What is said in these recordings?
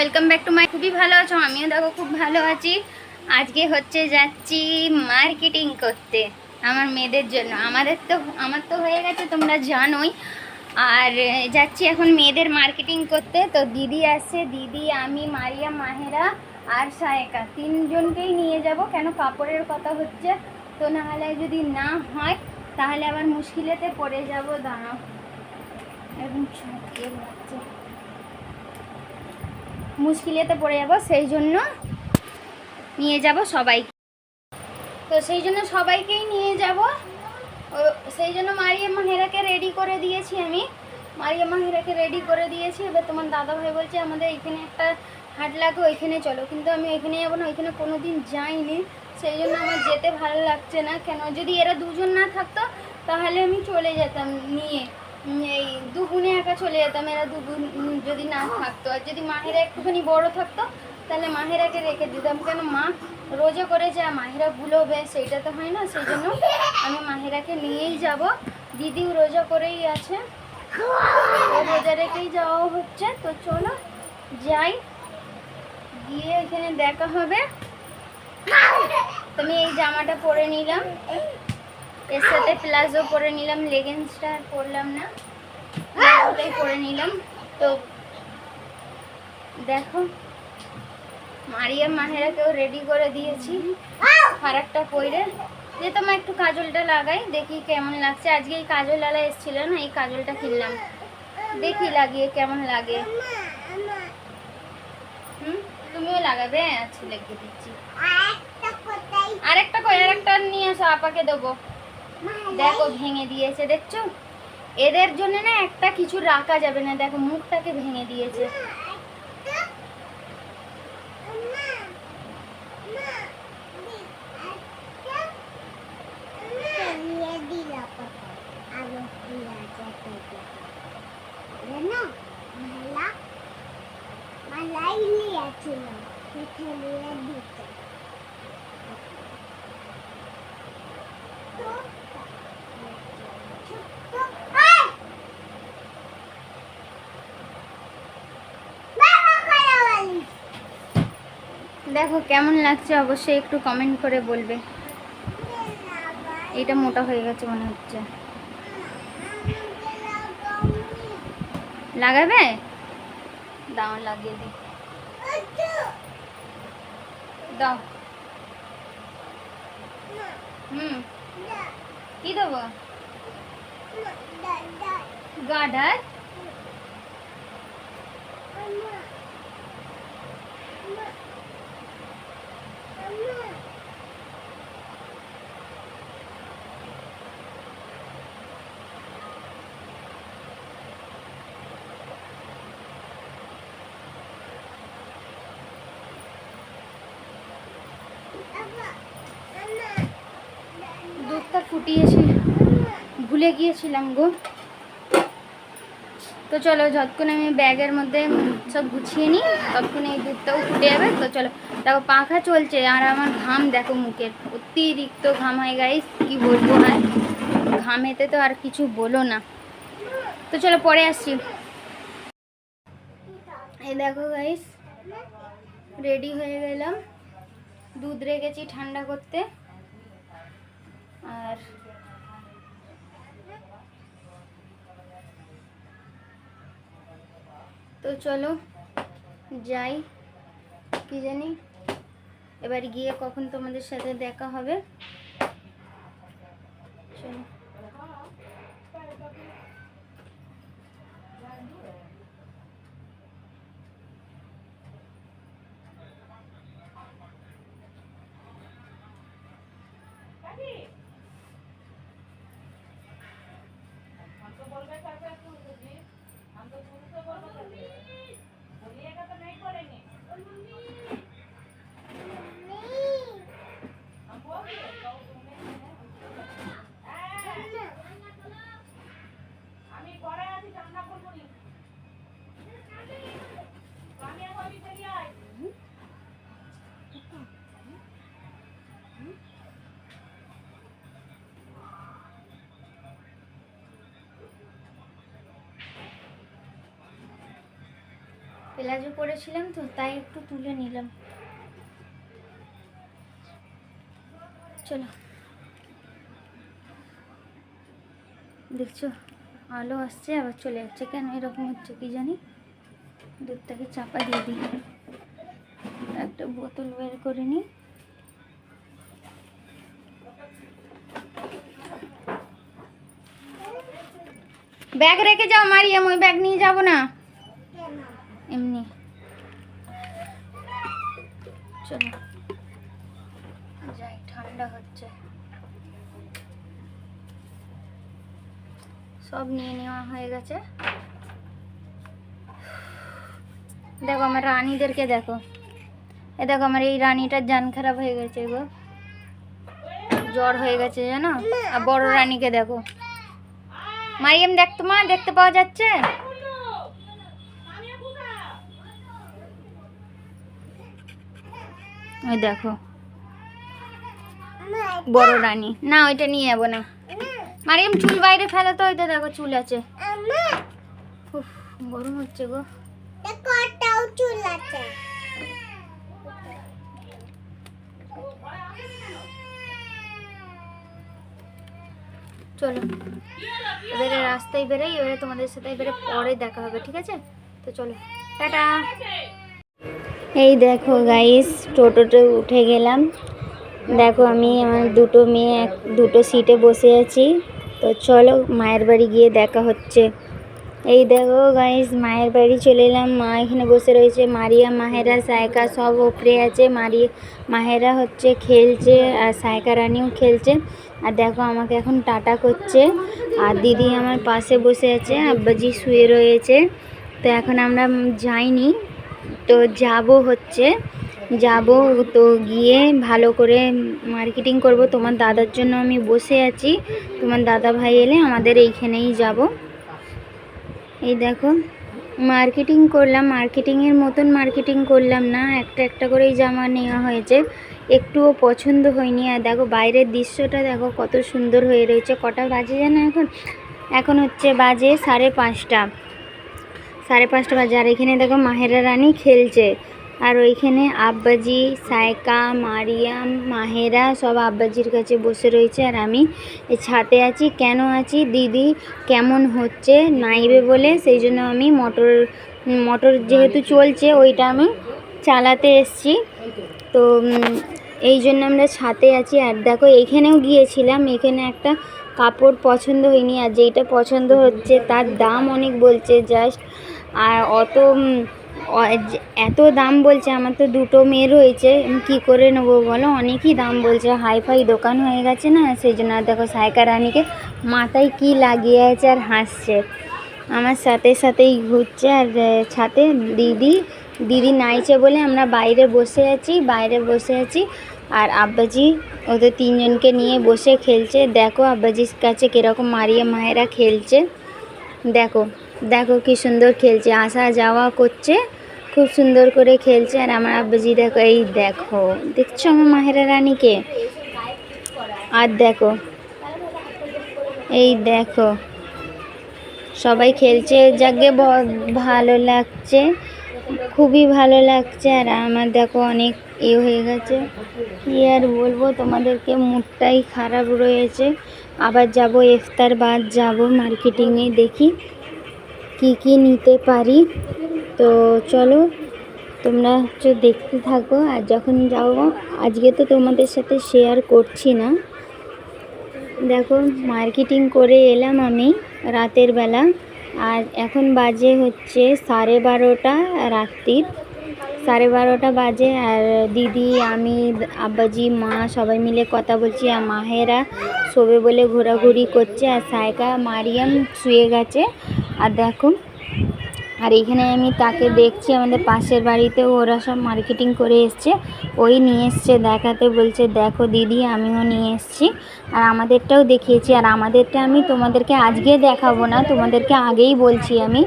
Welcome back to my খুবই ভালো আছো? আমিও দেখো খুব ভালো আছি। আজকে হচ্ছে যাচ্ছি মার্কেটিং করতে, আমার মেয়েদের জন্য। আমাদের তো, আমার তো হয়ে গেছে, তোমরা জানোই। আর যাচ্ছি এখন মেয়েদের মার্কেটিং করতে। তো দিদি আসছে, দিদি, আমি, মারিয়া, মাহেরা আর সায়কা। তিনজনকেই নিয়ে যাব। কেন? কাপড়ের কথা হচ্ছে। তো নাহলে যদি না হয়, তাহলে আবার মুশকিলেতে পড়ে যাব। দাঁড়াও। যাচ্ছে। মুশকিলেতে পড়ে যাব, সেই জন্য নিয়ে যাব সবাই তো সেই জন্য সবাইকেই নিয়ে যাব। সেই জন্য মারিয়া মাহেরাকে রেডি করে দিয়েছি আমি। মারিয়া মাহেরাকে রেডি করে দিয়েছি। এবার তোমার দাদা ভাই বলছে, আমাদের এখানে একটা হাট লাগে ওইখানে চলো। কিন্তু আমি ওইখানে যাব না, ওইখানে কোনো দিন যাইনি। সেই জন্য আমার যেতে ভালো লাগছে না। কেন? যদি এরা দুজন না থাকতো, তাহলে আমি চলে যেতাম নিয়ে। এই দু গুণে একা চলে যেতাম এরা দু গুণ উম, যদি না থাকতো। আর যদি মাহেরা একটুখানি বড় থাকতো তাহলে মাহেরাকে রেখে দিতাম। কেন মা রোজা করে যা মাহেরা ভুলোবে সেইটা তো হয় না। সেই জন্য আমি মাহেরাকে নিয়েই যাব। দিদিও রোজা করেই আছে। রোজা রেখেই যাওয়া হচ্ছে। তো চলো যাই। গিয়ে এখানে দেখা হবে। তুমি এই জামাটা পরে নিলাম। এর সাথে প্লাজো পরে নিলাম লেগিংসটা আর পরলাম না। ওটাই পরে নিলাম। তো দেখো, মারিয়া মাহেরাকেও রেডি করে দিয়েছি। ফারাকটা পরে যে তোমার একটু কাজলটা লাগাই, দেখি কেমন লাগছে। আজকে এই কাজল আলা এসেছিল না, এই কাজলটা কিনলাম। দেখি লাগিয়ে কেমন লাগে। হুম? তুমিও লাগাবে? আচ্ছা লিখে দিচ্ছি। আরেকটা কই? আরেকটা নিয়ে আসো আপাকে দেবো। দেখো, ভেঙে দিয়েছে, দেখছ? এদের জন্য না একটা কিছু রাখা যাবে না। দেখো, মুখটাকে ভেঙে দিয়েছে। দেখো, কেমন লাগছে? অবশ্যই একটু কমেন্ট করে বলবে। এটা মোটা হয়ে গেছে মনে হচ্ছে। লাগাবে? দাও, লাগিয়ে দিই দাও। হুম। কি দেবো? গার্ডার দুধটা ফুটিয়েছি। ভুলে গিয়েছিলাম গো। তো চলো যতক্ষণ আমি ব্যাগের মধ্যে সব গুছিয়ে নিই, ততক্ষণ এই দুধটাও ফুটে যাবে। তো চলো, দেখো পাখা চলছে আর আমার ঘাম দেখো মুখের। অতিরিক্ত ঘাম হয় গাইস কি বলব আর? ঘামেতে তো আর কিছু বলো না। তো চলো পরে আসছি। এই দেখো গাইস রেডি হয়ে গেলাম। দুধ রেখেছি ঠান্ডা করতে। আর তো চলো যাই, কি জানি। এবার গিয়ে কখন তোমাদের সাথে দেখা হবে। প্লাজো পরেছিলাম তো, তাই একটু তুলে নিলাম। চলো। দেখছ, আলো আসছে, আবার চলে যাচ্ছে। কেন এরকম হচ্ছে কি জানি? দুধটাকে চাপা দিয়ে দিই। একটা বোতল বের করে নিই। ব্যাগ রেখে যাও, মারিয়াম, ওই ব্যাগ নিয়ে যাব না। চলো যাই, ঠান্ডা হচ্ছে। সব নিয়ে নেওয়া হয়ে গেছে। দেখো আমার রানীদেরকে দেখো। এ দেখো আমার এই রানীটার জান খারাপ হয়ে গেছে গো। জ্বর হয়ে গেছে জানো? আর বড় রানীকে দেখো। মারিয়াম দেখ তো মা, দেখতে পাওয়া যাচ্ছে? ওই দেখো। বড় রানী। না ওইটা নিয়ে যাব না। মারিয়াম চুল বাইরে ফেলে তো ওইটা দেখো চুল আছে। গরম হচ্ছে গো। চলো। এবারে রাস্তায় বেরোই এবারে তোমাদের সাথে এবারে পরে দেখা হবে ঠিক আছে? তো চলো টাটা। এই দেখো গাইস টোটোতে উঠে গেলাম। দেখো আমি আমার দুটো মেয়ে, এক, দুটো সিটে বসে আছি। তো চলো মায়ের বাড়ি গিয়ে দেখা হচ্ছে। এই দেখো গাইস মায়ের বাড়ি চলে এলাম। মা এখানে বসে রয়েছে। মারিয়া, মাহেরা, সায়কা সব ওপরে আছে। মারি, মাহেরা হচ্ছে খেলছে আর সায়কা রানিও খেলছে। আর দেখো আমাকে এখন টাটা করছে। আর দিদি আমার পাশে বসে আছে। আব্বাজি শুয়ে রয়েছে। তো এখন আমরা যাইনি। তো যাব হচ্ছে। যাব তো গিয়ে ভালো করে মার্কেটিং করব। তোমার দাদার জন্য আমি বসে আছি। তোমার দাদা ভাই এলে আমাদের এইখানেই যাব। এই দেখো মার্কেটিং করলাম। মার্কেটিংয়ের মতন মার্কেটিং করলাম না। একটা একটা করেই জামা নেওয়া হয়েছে। একটুও পছন্দ হয়নি। আর দেখো, বাইরের দৃশ্যটা দেখো, কত সুন্দর হয়ে রয়েছে। কটা বাজে জানো এখন? এখন হচ্ছে বাজে সাড়ে পাঁচটা। সাড়ে পাঁচটা বাজে। আর এখানে দেখো মাহেরা রানী খেলছে। আর ওইখানে আব্বাজি, সায়কা, মারিয়াম, মাহেরা সব আব্বাজির কাছে বসে রয়েছে। আর আমি ছাতে আছি। কেন আছি? দিদি কেমন হচ্ছে? নাইবে বলে। সেই জন্য আমি মোটর মোটর যেহেতু চলছে, ওইটা আমি চালাতে এসছি। তো এই জন্য আমরা ছাতে আছি। আর দেখো, এখানেও গিয়েছিলাম। এখানে একটা কাপড় পছন্দ হয়নি। আর যেইটা পছন্দ হচ্ছে, তার দাম অনেক বলছে। জাস্ট আর অত এত দাম বলছে, আমার তো দুটো মেয়ে রয়েছে কী করে নেব বলো? অনেকই দাম বলছে হাই ফাই দোকান হয়ে গেছে না, সেই জন্য দেখো সায়কা রানীকে মাথায় কি লাগিয়ে আছে আর হাসছে। আমার সাথে সাথেই ঘুরছে আর ছাতে দিদি দিদি নাইছে বলে আমরা বাইরে বসে আছি, বাইরে বসে আছি, আর আব্বাজি ওদের তিনজনকে নিয়ে বসে খেলছে। দেখো আব্বাজির কাছে কীরকম মারিয়া মায়েরা খেলছে। দেখো। দেখো কি সুন্দর খেলছে, আসা যাওয়া করছে, খুব সুন্দর করে খেলছে, আর আমার আব্বাজি দেখো, এই দেখো, দেখছ আমার মাহেরা রানীকে? আর দেখো, এই দেখো, সবাই খেলছে, যাকে ভালো লাগছে, খুবই ভালো লাগছে, আর আমার দেখো অনেক এ হয়ে গেছে। কি আর বলব, তোমাদেরকে মুডটাই খারাপ রয়েছে। আবার যাব, ইফতার বাদ যাব মার্কেটিংয়ে দেখি। কি কি নিতে পারি? তো চলো, তোমরা হচ্ছে দেখতে থাকো। আর যখন যাব আজকে তো তোমাদের সাথে শেয়ার করছি না। দেখো মার্কেটিং করে এলাম আমি রাতের বেলা। আর এখন বাজে হচ্ছে সাড়ে বারোটা রাত্রির। সাড়ে বারোটা বাজে আর দিদি, আমি, আব্বাজি, মা সবাই মিলে কথা বলছি। আর মাহেরা শোবে বলে ঘোরাঘুরি করছে। আর সায়কা, মারিয়াম শুয়ে গেছে। আর দেখো আর এখানে আমি তাকে দেখছি আমাদের পাশের বাড়িতে, ওরা সব মার্কেটিং করে এসছে। ওই নিয়ে এসছে, দেখাতে বলছে, দেখো দিদি, আমিও নিয়ে এসছি। আর আমাদেরটাও দেখিয়েছি। আর আমাদেরটা আমি তোমাদেরকে আজকে দেখাবো না, তোমাদেরকে আগেই বলছি আমি।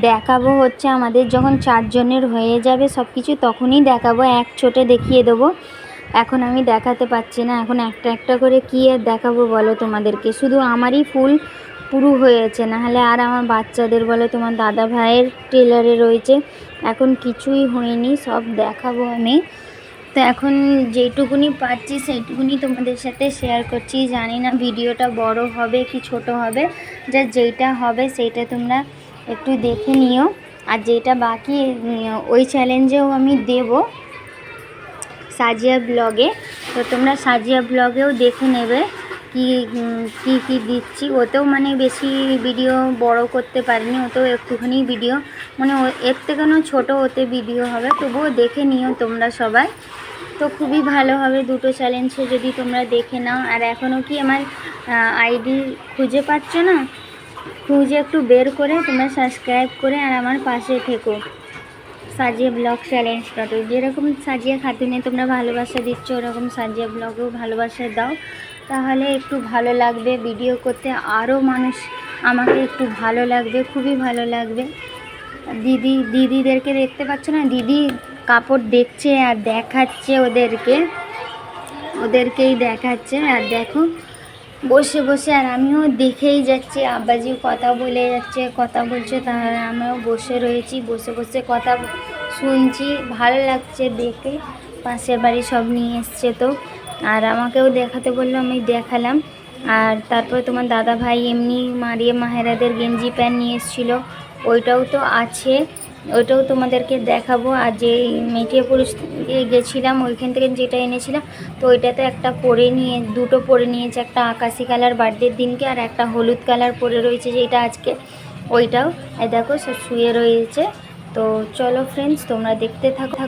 দেখাবো হচ্ছে আমাদের যখন চারজনের হয়ে যাবে সব কিছু তখনই দেখাবো। এক ছোটে দেখিয়ে দেবো। এখন আমি দেখাতে পাচ্ছি না। এখন একটা একটা করে কী আর দেখাবো বলো তোমাদেরকে? শুধু আমারই ফুল পুরো হয়েছে, নাহলে আর আমার বাচ্চাদের বলে, তোমার দাদা ভাইয়ের টেলারে রয়েছে। এখন কিছুই হয়নি, সব দেখাবো আমি। তো এখন যেটুকুনি পাচ্ছি সেইটুকুনি তোমাদের সাথে শেয়ার করছি। জানি না ভিডিওটা বড় হবে কি ছোট হবে যা যেইটা হবে সেইটা তোমরা একটু দেখে নিও। আর যেটা বাকি ওই চ্যালেঞ্জেও আমি দেব সাজিয়া ব্লগে তো তোমরা সাজিয়া ব্লগেও দেখে নেবে। কি কি কি দিচ্ছি? ওতেও মানে বেশি ভিডিও বড় করতে পারিনি। ওতেও একটুখানি ভিডিও মানে এর থেকেও ছোট ওতে ভিডিও হবে। তবুও দেখে নিও তোমরা সবাই। তো খুবই ভালো হবে দুটো চ্যালেঞ্জে যদি তোমরা দেখে নাও। আর এখনও কি আমার আইডি খুঁজে পাচ্ছ না? খুঁজে একটু বের করে তোমরা সাবস্ক্রাইব করে আর আমার পাশে থেকো। সাজিয়া ব্লগ চ্যালেঞ্জ ডট যেরকম সাজিয়া খাতুনে তোমরা ভালোবাসা দিচ্ছ, ওরকম সাজিয়া ব্লগেও ভালোবাসা দাও। তাহলে একটু ভালো লাগবে ভিডিও করতে। আরও মানুষ আমাকে একটু ভালো লাগবে, খুবই ভালো লাগবে। দিদি, দিদিদেরকে দেখতে পাচ্ছ না? দিদি কাপড় দেখছে আর দেখাচ্ছে ওদেরকে। ওদেরকেই দেখাচ্ছে। আর দেখো, বসে বসে আর আমিও দেখেই যাচ্ছি। আব্বাজিও কথা বলে যাচ্ছে, কথা বলছে, তাহলে আমিও বসে রয়েছি, বসে বসে কথা শুনছি। ভালো লাগছে দেখে। পাশের বাড়ি সব নিয়ে এসছে তো। আর আমাকেও দেখাতে বলল, আমি দেখালাম। আর তারপর তোমার দাদা ভাই এমনি মারিয়ে মাহেরাদের গেঞ্জি প্যান্ট নিয়ে এসেছিল। ওইটাও তো আছে, ওইটাও তোমাদেরকে দেখাবো। আর যে মেটিয়া পুরুষ গেছিলাম, ওইখান থেকে যেটা এনেছিলাম, তো ওইটাতে একটা পরে নিয়ে, দুটো পরে নিয়েছে। একটা আকাশি কালার বার্থডের দিনকে আর একটা হলুদ কালার পরে রয়েছে যেটা আজকে। ওইটাও দেখো সব শুয়ে রয়েছে। তো চলো ফ্রেন্ডস তোমরা দেখতে থাকো।